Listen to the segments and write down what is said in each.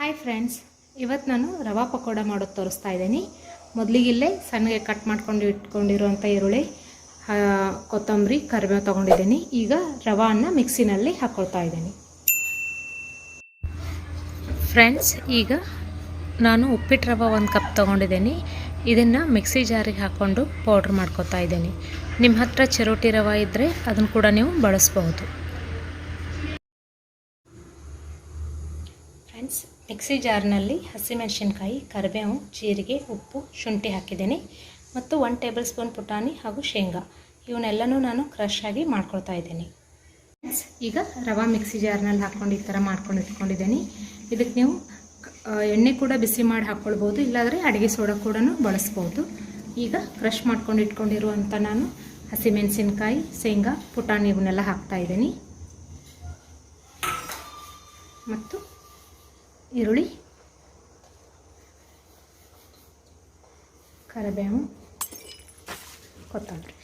Hi friends ಇವತ್ತು ನಾನು ರವಾ ಪಕೋಡ ಮಾಡೋದು ತೋರಿಸ್ತಾ ಇದ್ದೀನಿ. ಮೊದಲಿಗಿಲ್ಲೇ ಸಣ್ಣಗೆ ಕಟ್ ಮಾಡ್ಕೊಂಡು ಇಟ್ಕೊಂಡಿರುವಂಥ ಈರುಳ್ಳಿ ಕೊತ್ತಂಬರಿ, ಕರಿಬೇವು ತೊಗೊಂಡಿದ್ದೀನಿ. ಈಗ ರವಾನ ಮಿಕ್ಸಿನಲ್ಲಿ ಹಾಕ್ಕೊಳ್ತಾ ಇದ್ದೀನಿ. ಫ್ರೆಂಡ್ಸ್ ಈಗ ನಾನು ಉಪ್ಪಿಟ್ಟು ರವೆ ಒಂದು ಕಪ್ ತೊಗೊಂಡಿದ್ದೀನಿ. ಇದನ್ನು ಮಿಕ್ಸಿ ಜಾರಿಗೆ ಹಾಕ್ಕೊಂಡು ಪೌಡ್ರ್ ಮಾಡ್ಕೊತಾ ಇದ್ದೀನಿ. ನಿಮ್ಮ ಹತ್ರ ಚಿರೋಟಿ ರವೆ ಇದ್ದರೆ ಅದನ್ನು ಕೂಡ ನೀವು ಬಳಸ್ಬಹುದು. ಫ್ರೆಂಡ್ಸ್ ಮಿಕ್ಸಿ ಜಾರ್ನಲ್ಲಿ ಹಸಿಮೆಣಸಿನ್ಕಾಯಿ, ಕರಿಬೇವು, ಜೀರಿಗೆ, ಉಪ್ಪು, ಶುಂಠಿ ಹಾಕಿದ್ದೀನಿ ಮತ್ತು ಒನ್ ಟೇಬಲ್ ಸ್ಪೂನ್ ಪುಟಾಣಿ ಹಾಗೂ ಶೇಂಗಾ. ಇವನ್ನೆಲ್ಲನೂ ನಾನು ಕ್ರಶ್ ಆಗಿ ಮಾಡ್ಕೊಳ್ತಾ ಇದ್ದೀನಿ. ಈಗ ರವಾ ಮಿಕ್ಸಿ ಜಾರ್ನಲ್ಲಿ ಹಾಕ್ಕೊಂಡು ಈ ಥರ ಮಾಡ್ಕೊಂಡು ಇಟ್ಕೊಂಡಿದ್ದೀನಿ. ಇದಕ್ಕೆ ನೀವು ಎಣ್ಣೆ ಕೂಡ ಬಿಸಿ ಮಾಡಿ ಹಾಕ್ಕೊಳ್ಬೋದು, ಇಲ್ಲಾಂದರೆ ಅಡುಗೆ ಸೋಡಾ ಕೂಡ ಬಳಸ್ಬೋದು. ಈಗ ಕ್ರಷ್ ಮಾಡ್ಕೊಂಡು ಇಟ್ಕೊಂಡಿರುವಂಥ ನಾನು ಹಸಿಮೆಣಸಿನ್ಕಾಯಿ, ಶೇಂಗಾ, ಪುಟಾಣಿ ಇವನ್ನೆಲ್ಲ ಹಾಕ್ತಾ ಇದ್ದೀನಿ. ಮತ್ತು ಈರುಳ್ಳಿ, ಕರಿಬೇವು, ಕೊತ್ತಂಬರಿ.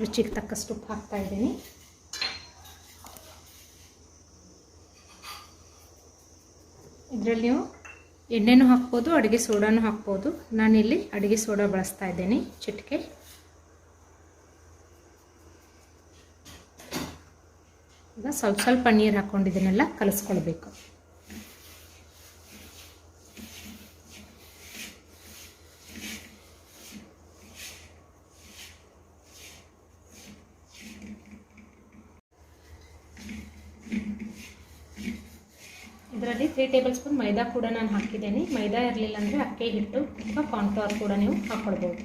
ರುಚಿಗೆ ತಕ್ಕಷ್ಟು ಉಪ್ಪು ಹಾಕ್ತಾ ಇದ್ದೀನಿ. ಇದರಲ್ಲಿ ನೀವು ಎಣ್ಣೆನೂ ಹಾಕ್ಬೋದು, ಅಡುಗೆ ಸೋಡಾನು ಹಾಕ್ಬೋದು. ನಾನಿಲ್ಲಿ ಅಡುಗೆ ಸೋಡಾ ಬಳಸ್ತಾ ಇದ್ದೀನಿ ಚಿಟಿಕೆ. ಈಗ ಸ್ವಲ್ಪ ಸ್ವಲ್ಪ ನೀರು ಹಾಕ್ಕೊಂಡಿದ್ದನ್ನೆಲ್ಲ ಕಲಿಸ್ಕೊಳ್ಬೇಕು. ಇದರಲ್ಲಿ ತ್ರೀ ಟೇಬಲ್ ಸ್ಪೂನ್ ಮೈದಾ ಕೂಡ ನಾನು ಹಾಕಿದ್ದೇನೆ. ಮೈದಾ ಇರಲಿಲ್ಲ ಅಂದರೆ ಅಕ್ಕಿ, ಹಿಟ್ಟು ಅಥವಾ ಕಾರ್ನ್ಫ್ಲವರ್ ಕೂಡ ನೀವು ಹಾಕ್ಕೊಳ್ಬೋದು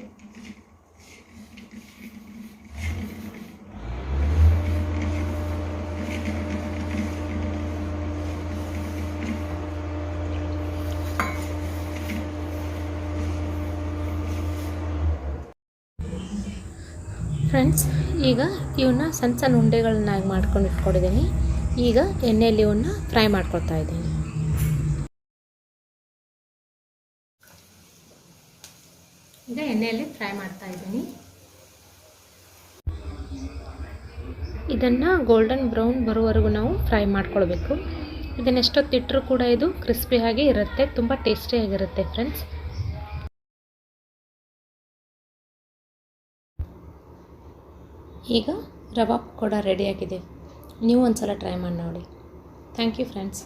ಫ್ರೆಂಡ್ಸ್ ಈಗ ಇವನ್ನ ಸಣ್ಣ ಸಣ್ಣ ಉಂಡೆಗಳನ್ನಾಗಿ ಮಾಡ್ಕೊಂಡು ಇಟ್ಕೊಂಡಿದ್ದೀನಿ. ಈಗ ಎಣ್ಣೆಯಲ್ಲಿ ಇವನ್ನ ಫ್ರೈ ಮಾಡ್ಕೊಳ್ತಾ ಇದ್ದೀನಿ. ಈಗ ಎಣ್ಣೆಯಲ್ಲಿ ಫ್ರೈ ಮಾಡ್ತಾ ಇದ್ದೀನಿ. ಇದನ್ನು ಗೋಲ್ಡನ್ ಬ್ರೌನ್ ಬರುವವರೆಗೂ ನಾವು ಫ್ರೈ ಮಾಡ್ಕೊಳ್ಬೇಕು. ಇದನ್ನು ಎಷ್ಟೊತ್ತಿಟ್ಟರೂ ಕೂಡ ಇದು ಕ್ರಿಸ್ಪಿಯಾಗಿ ಇರುತ್ತೆ, ತುಂಬ ಟೇಸ್ಟಿಯಾಗಿರುತ್ತೆ ಫ್ರೆಂಡ್ಸ್ ಈಗ ರವಾ ಕೂಡ ರೆಡಿಯಾಗಿದೆ ನೀವು ಒಂದು ಸಲ ಟ್ರೈ ಮಾಡಿ ನೋಡಿ. Thank you friends